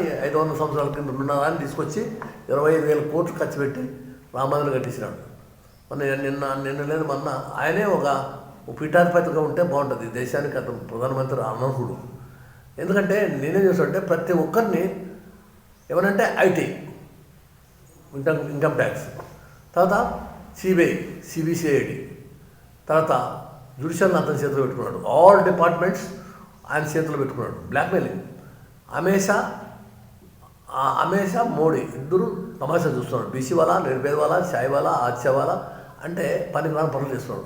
ఐదు వందల సంవత్సరాల కింద ఉన్నదాన్ని తీసుకొచ్చి ఇరవై ఐదు వేల కోట్లు ఖర్చు పెట్టి రామాంధ్ర కట్టించినాడు. మన నిన్న నిన్న లేదు మొన్న ఆయనే ఒక పీఠాధిపతిగా ఉంటే బాగుంటుంది. దేశానికి అతను ప్రధానమంత్రి అనర్హుడు. ఎందుకంటే నేనేం చేస్తానంటే ప్రతి ఒక్కరిని ఏమనంటే ఐటీ ఇన్కమ్ ఇన్కమ్ ట్యాక్స్ తర్వాత సిబిఐ సిబిసిఐడి తర్వాత జుడిషియల్ అతని చేతిలో పెట్టుకున్నాడు. ఆల్ డిపార్ట్మెంట్స్ ఆయన చేతిలో పెట్టుకున్నాడు. బ్లాక్మెయిలింగ్ అమేషా అమేషా మోడీ ఇద్దరు తమాషా చూస్తున్నాడు. బీసీ వాళ్ళ నిర్భేద వాళ్ళ సాయి వాళ్ళ ఆచ్య వాళ్ళ అంటే పనికి రాని పనులు చేస్తున్నాడు.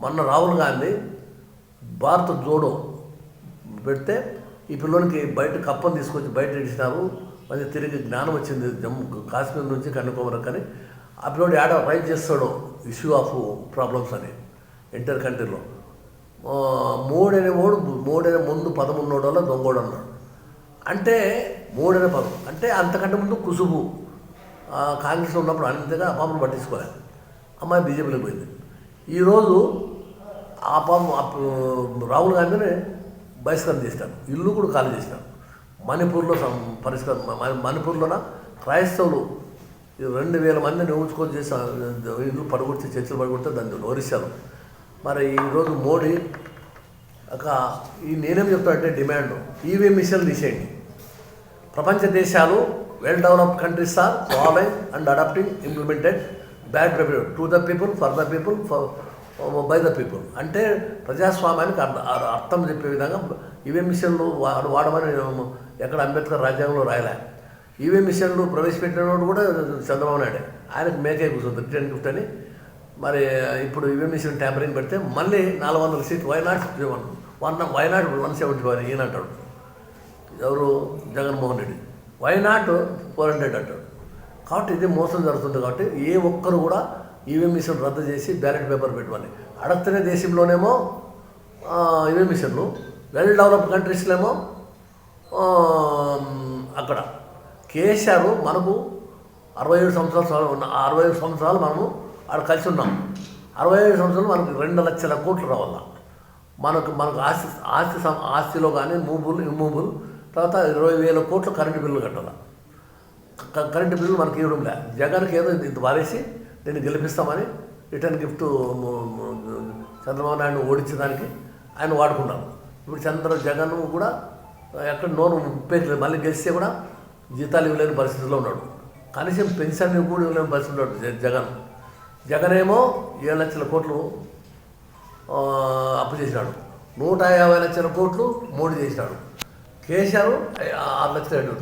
మొన్న రాహుల్ గాంధీ భారత జోడో పెడితే ఈ పిల్లలకి బయట కప్పను తీసుకొచ్చి బయట ఇచ్చినారు మళ్ళీ తిరిగి జ్ఞానం వచ్చింది జమ్మూ కాశ్మీర్ నుంచి కన్యాకుమారి కానీ ఆ పిల్లోడు ఆడ రైజ్ చేస్తాడు ఇష్యూ ఆఫ్ ప్రాబ్లమ్స్ అని ఇంటర్ కంట్రీలో. ఆ, మూడనే మూడు మూడనే ముందు పదమూడు వల్ల దొంగోడు అన్నాడు. అంటే మూడనే పదం అంటే అంతకంటే ముందు కుసుబు కాంగ్రెస్లో ఉన్నప్పుడు అంతగా ఆ పాపను పట్టించుకోలేదు అమ్మాయి బీజేపీలోకి పోయింది. ఈరోజు ఆ పాపం రాహుల్ గాంధీని బహిష్కరణ చేశాడు ఇల్లు కూడా ఖాళీ చేశాడు మణిపూర్లో సం- పరిష్కారం మణిపూర్లోన? క్రైస్తవులు ఈ రెండు వేల మందిని ఊచుకొని చేసి ఇల్లు పడగొడితే చర్చలు పడగొడితే దాన్ని నోరిశారు. మరి ఈరోజు మోడీ ఒక ఈ నేనేం చెప్తానంటే డిమాండ్. ఈవీఎం మిషన్లు తీసేయండి. ప్రపంచ దేశాలు well developed countries are following and adapting implemented bad behaviour to the people for the people for by the people అంటే ప్రజాస్వామ్యానికి అర్థం అర్థం చెప్పే విధంగా ఈవీఎం మిషన్లు వాడు వాడమని ఎక్కడ అంబేద్కర్ రాజ్యాంగంలో రాయలే. ఈవీఎం మిషన్లు ప్రవేశపెట్టినోడు కూడా చంద్రబాబు నాయుడే. ఆయనకు మేకే కూర్చుంది రిటర్న్ గిఫ్ట్ అని. మరి ఇప్పుడు ఈవీఎం మిషన్ ట్యాంపరింగ్ పెడితే మళ్ళీ నాలుగు వందల సీట్లు why not one why not one seventy five ఈయన అంటాడు. ఎవరు? Jaganmohan Reddy. Why not four hundred అంటాడు. కాబట్టి ఇది మోసం జరుగుతుంది కాబట్టి ఏ ఒక్కరు కూడా ఈవీఎం మిషన్ రద్దు చేసి బ్యాలెట్ పేపర్ పెట్టమని. అడగతనే దేశంలోనేమో ఈవీఎం మిషన్లు వెల్ డెవలప్డ్ కంట్రీస్లేమో అక్కడ. కేసీఆర్ మనకు అరవై ఏడు సంవత్సరాలు ఉన్న అరవై ఐదు సంవత్సరాలు మనము అక్కడ కలిసి ఉన్నాం. అరవై ఐదు సంవత్సరాలు మనకు రెండు లక్షల కోట్లు రావాల. మనకు మనకు ఆస్తి ఆస్తి ఆస్తిలో కానీ మూబుల్ ఇమ్మూబుల్ తర్వాత ఇరవై వేల కోట్లు కరెంటు బిల్లు కట్టాలి? కరెంటు బిల్లు మనకి ఇవ్వడం లే. జగన్కి ఏదో ఇంత వారేసి నేను గెలిపిస్తామని రిటర్న్ గిఫ్ట్ చంద్రబాబు నాయుడు ఓడించడానికి ఆయన వాడుకున్నాను ఇప్పుడు చంద్ర జగన్ కూడా ఎక్కడ నోరు ఉప్పేయలేదు మళ్ళీ గెలిస్తే కూడా జీతాలు ఇవ్వలేని పరిస్థితిలో ఉన్నాడు. కనీసం పెన్షన్ కూడా ఇవ్వలేని పరిస్థితిలో ఉన్నాడు జగన్ జగన్. ఏమో ఏడు లక్షల కోట్లు అప్పు చేసినాడు. నూట యాభై లక్షల కోట్లు మోడీ చేసినాడు. కేసీఆర్ ఆరు లక్షల ఐదు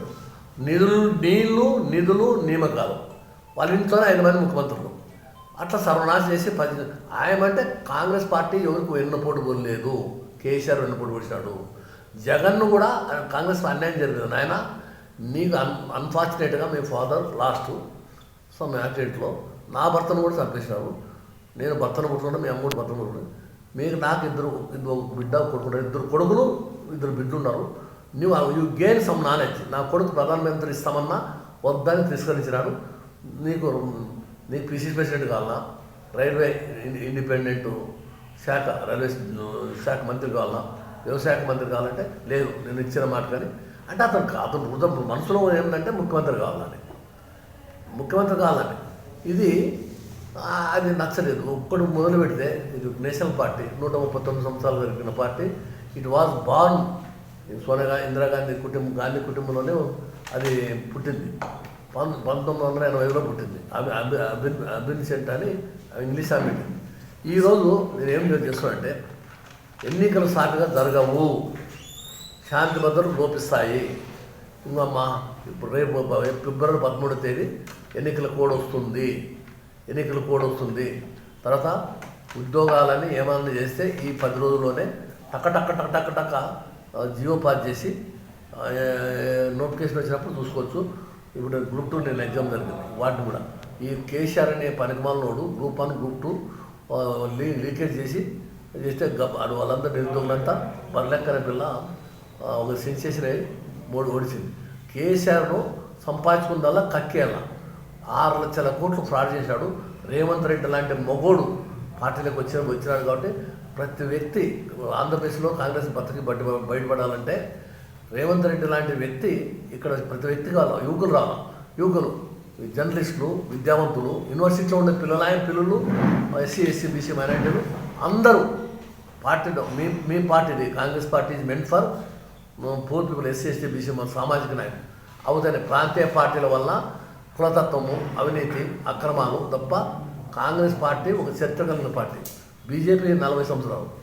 నిధులు నీళ్ళు నిధులు నియమకాలు. వాళ్ళ ఇంట్లోనే ఐదు మంది ముఖ్యమంత్రులు. అట్లా సర్వనాశం చేసి పది ఆయమంటే కాంగ్రెస్ పార్టీ ఎవరికి వెన్నుపోటు పోలేదు. కేసీఆర్ వెన్నుపోటు పొడిచాడు జగన్ను కూడా కాంగ్రెస్ అన్యాయం జరిగింది. నాయన నీకు అన్ అన్ఫార్చునేట్గా మీ ఫాదర్ లాస్ట్ సమ్ యాక్సిడెంట్లో నా భర్తను కూడా చంపేసినారు నేను భర్తను పుట్టుకున్నా మీ అమ్మ కూడా భర్తను పుట్టుకున్నా మీకు నాకు ఇద్దరు ఇద్దరు ఒక బిడ్డ కొడుకు ఇద్దరు కొడుకులు ఇద్దరు బిడ్డ ఉన్నారు. నువ్వు యూ గెయిన్ సమ్ నాలెడ్జ్ నా కొడుకు ప్రధానమంత్రి ఇస్తామన్నా వద్దని తిరస్కరించినాడు నీకు నీకు పిసిసి ప్రెసిడెంట్ కావాలన్నా రైల్వే ఇండిపెండెంట్ శాఖ రైల్వే శాఖ మంత్రి కావాలన్నా వ్యవసాయ మంత్రి కావాలంటే లేదు నేను ఇచ్చిన మాట కానీ. అంటే అతను అతను హృదయం మనసులో ఏమిటంటే ముఖ్యమంత్రి కావాలని. ముఖ్యమంత్రి కావాలని. ఇది అది నచ్చలేదు. ఒక్కడు మొదలు పెడితే ఇది నేషనల్ పార్టీ నూట ముప్పై తొమ్మిది సంవత్సరాలు జరిగిన party. It was born Sonia Indira Gandhi కుటుంబం గాంధీ కుటుంబంలోనే అది పుట్టింది. పం పంతొమ్మిది వందల ఎనభై ఐదులో పుట్టింది. అభి అభి అభిన్ అభిన్సెంట్ అని ఇంగ్లీష్ ఆమె ఈరోజు నేను ఏం చేస్తున్నానంటే ఎన్నికలు సాటుగా జరగవు. శాంతి భద్రతలు లోపిస్తాయి ఇంకమ్మా ఇప్పుడు రేపు ఫిబ్రవరి పదమూడో తేదీ ఎన్నికల కోడ్ వస్తుంది. ఎన్నికల కోడ్ వస్తుంది. తర్వాత ఉద్యోగాలని ఏమన్నా చేస్తే ఈ పది రోజుల్లోనే టక్క టక్క టక్క టక్క టక్క జియో పాస్ చేసి నోటిఫికేషన్ వచ్చినప్పుడు చూసుకోవచ్చు. ఇప్పుడు గ్రూప్ టూ నేను ఎగ్జామ్ జరిగింది వాటిని కూడా. ఈ కేసీఆర్ అనే పనికిమాలనోడు గ్రూప్ వన్ గ్రూప్ టూ లీ లీకేజ్ చేసి చేస్తే గబ్ అది వాళ్ళందరూ నిరుద్యోగులంతా బర్లెక్కన పిల్ల ఒక సెన్సేషన్ అయ్యి మూడు ఓడిచింది కేసీఆర్ను సంపాదించుకుందల్లా కక్కేయాల. ఆరు లక్షల కోట్లు ఫ్రాడ్ చేశాడు. రేవంత్ రెడ్డి లాంటి మొగోడు పార్టీలోకి వచ్చిన వచ్చినాడు కాబట్టి ప్రతి వ్యక్తి ఆంధ్రప్రదేశ్లో కాంగ్రెస్ పత్రిక బట్టి బయటపడాలంటే రేవంత్ రెడ్డి లాంటి వ్యక్తి ఇక్కడ ప్రతి వ్యక్తి కావాలి యువకులు రావాలి. యువకులు జర్నలిస్టులు విద్యావంతులు యూనివర్సిటీలో ఉండే పిల్లలు ఆయన పిల్లలు ఎస్సీ ఎస్సీ బీసీ మైనార్టీలు అందరూ పార్టీలో మీ మీ పార్టీది Congress party meant for poor people SC ST BC మన సామాజిక నాయకులు. అవుతాయి ప్రాంతీయ పార్టీల వల్ల కులతత్వము అవినీతి అక్రమాలు తప్ప కాంగ్రెస్ పార్టీ ఒక చరిత్ర కలిగిన పార్టీ. బీజేపీ నలభై సంవత్సరాలు.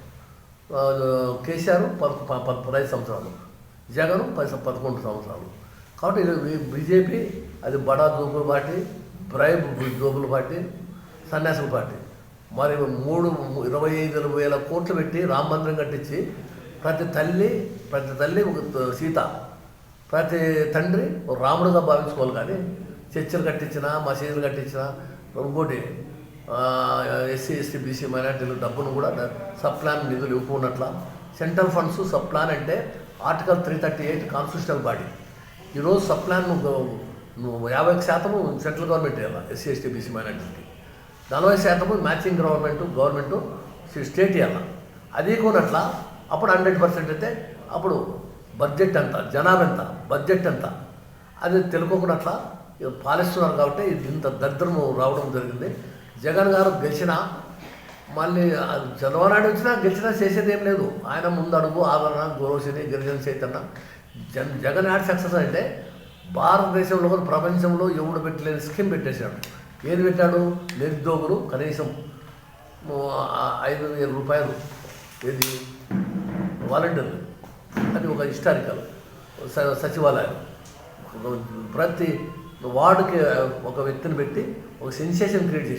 కేసీఆర్ పద ప- పదహైదు సంవత్సరాలు. జగన్ పది పదకొండు సంవత్సరాలు. కాబట్టి ఇది బీజేపీ అది బడా దూపుల పార్టీ బ్రైబ్ దూపుల పార్టీ సన్యాసుల పార్టీ. మరి మూడు ఇరవై ఐదు వేల కోట్లు పెట్టి రామ మందిరం కట్టించి ప్రతి తల్లి ప్రతి తల్లి ఒక సీత. ప్రతి తండ్రి రాముడుగా భావించుకోవాలి కానీ చర్చలు కట్టించినా మసీదులు కట్టించినా ఇంకోటి ఎస్సీ ఎస్టీ బీసీ మైనార్టీలు డబ్బును కూడా డ- సబ్ ప్లాన్ నిధులు ఇవ్వకున్నట్ల సెంట్రల్ ఫండ్స్ సబ్ ప్లాన్ అంటే article three thirty eight constitutional body. ఈరోజు సబ్ ప్లాన్ నువ్వు యాభై శాతము సెంట్రల్ గవర్నమెంట్ ఇవ్వాలి ఎస్సీ ఎస్టీ బీసీ మైనార్టీలకి నలభై శాతము మ్యాచింగ్ గవర్నమెంట్ గవర్నమెంట్ స్టేట్ ఇవ్వాలి అది కొనట్లా అప్పుడు హండ్రెడ్ పర్సెంట్ అయితే అప్పుడు బడ్జెట్ ఎంత? జనాభా ఎంత? బడ్జెట్ ఎంత? అది తెలుసుకోకున్నట్లా పాలిస్తున్నారు కాబట్టి ఇంత దరిద్రము రావడం జరిగింది. జగన్ గారు గెలిచినా మళ్ళీ చంద్రబాబు వచ్చినా గెలిచినా చేసేది ఏం లేదు. ఆయన ముందడుగు ఆదరణ గౌరవశని గిరిజన చైతన్య. జన్ జగన్ యాడ్ సక్సెస్ అంటే భారతదేశంలో కూడా ప్రపంచంలో ఎవడు పెట్టలేని స్కీమ్ పెట్టేశాడు. ఏది పెట్టాడు? నిరుద్యోగులు కనీసం ఐదు వేల రూపాయలు ఏది? వాలంటీర్లు. అది ఒక హిస్టారికల్ స- సచివాలయం. ప్రతి వార్డుకి ఒక వ్యక్తిని పెట్టి ఒక సెన్సేషన్ క్రియేట్ చేసి